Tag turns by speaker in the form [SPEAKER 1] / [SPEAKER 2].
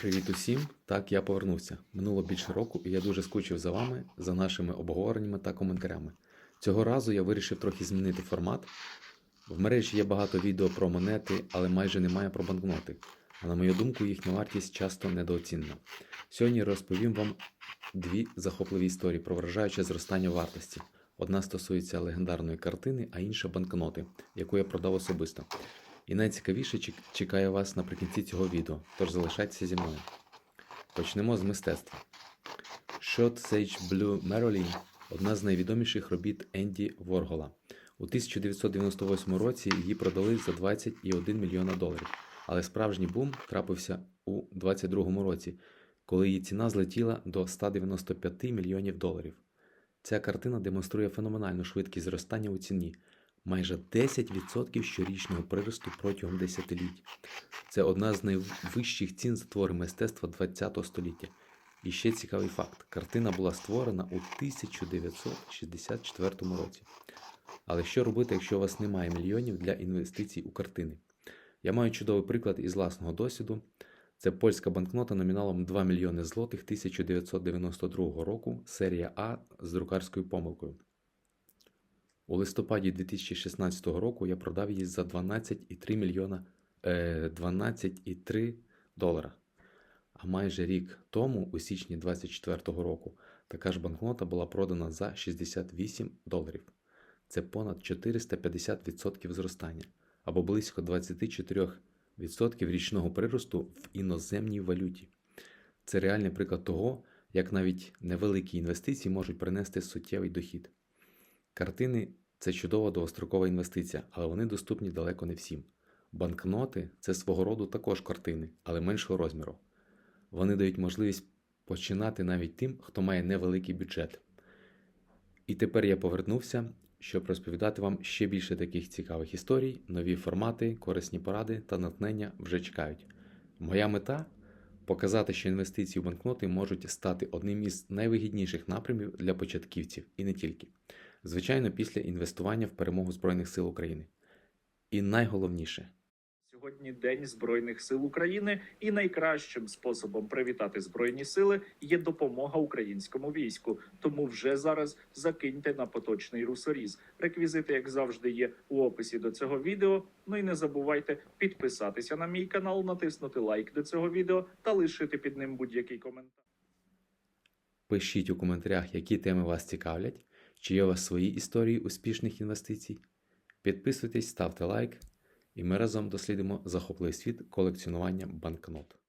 [SPEAKER 1] Привіт усім! Так, я повернувся. Минуло більше року, і я дуже скучив за вами, за нашими обговореннями та коментарями. Цього разу я вирішив трохи змінити формат. В мережі є багато відео про монети, але майже немає про банкноти. А на мою думку, їхня вартість часто недооцінена. Сьогодні розповім вам дві захопливі історії про вражаюче зростання вартості. Одна стосується легендарної картини, а інша банкноти, яку я продав особисто. І найцікавіше чекає вас наприкінці цього відео, тож залишайтеся зі мною. Почнемо з мистецтва. Shot Sage Blue Marilyn – одна з найвідоміших робіт Енді Воргола. У 1998 році її продали за 20,1 мільйона доларів, але справжній бум трапився у 2022 році, коли її ціна злетіла до 195 мільйонів доларів. Ця картина демонструє феноменальну швидкість зростання у ціні майже 10% щорічного приросту протягом десятиліть. Це одна з найвищих цін за твори мистецтва ХХ століття. І ще цікавий факт: картина була створена у 1964 році. Але що робити, якщо у вас немає мільйонів для інвестицій у картини? Я маю чудовий приклад із власного досвіду. Це польська банкнота номіналом 2 мільйони злотих 1992 року, серія А з друкарською помилкою. У листопаді 2016 року я продав її за 12,3 мільйона е, 12,3 долара. А майже рік тому, у січні 2024 року, така ж банкнота була продана за 68 доларів. Це понад 450% зростання або близько 24% річного приросту в іноземній валюті. Це реальний приклад того, як навіть невеликі інвестиції можуть принести суттєвий дохід. Картини це чудова довгострокова інвестиція, але вони доступні далеко не всім. Банкноти це свого роду також картини, але меншого розміру. Вони дають можливість починати навіть тим, хто має невеликий бюджет. І тепер я повернувся, щоб розповідати вам ще більше таких цікавих історій, нові формати, корисні поради та натхнення вже чекають. Моя мета показати, що інвестиції у банкноти можуть стати одним із найвигідніших напрямів для початківців і не тільки. Звичайно, після інвестування в перемогу Збройних сил України. І найголовніше,
[SPEAKER 2] Сьогодні День Збройних сил України, і найкращим способом привітати збройні сили є допомога українському війську. Тому вже зараз закиньте на поточний русоріз. Реквізити, як завжди, є у описі до цього відео. Ну і не забувайте підписатися на мій канал, натиснути лайк до цього відео та лишити під ним будь-який коментар.
[SPEAKER 1] пишіть у коментарях, які теми вас цікавлять, чи є у вас свої історії успішних інвестицій. Підписуйтесь, ставте лайк, і ми разом дослідимо захопливий світ колекціонування банкнот.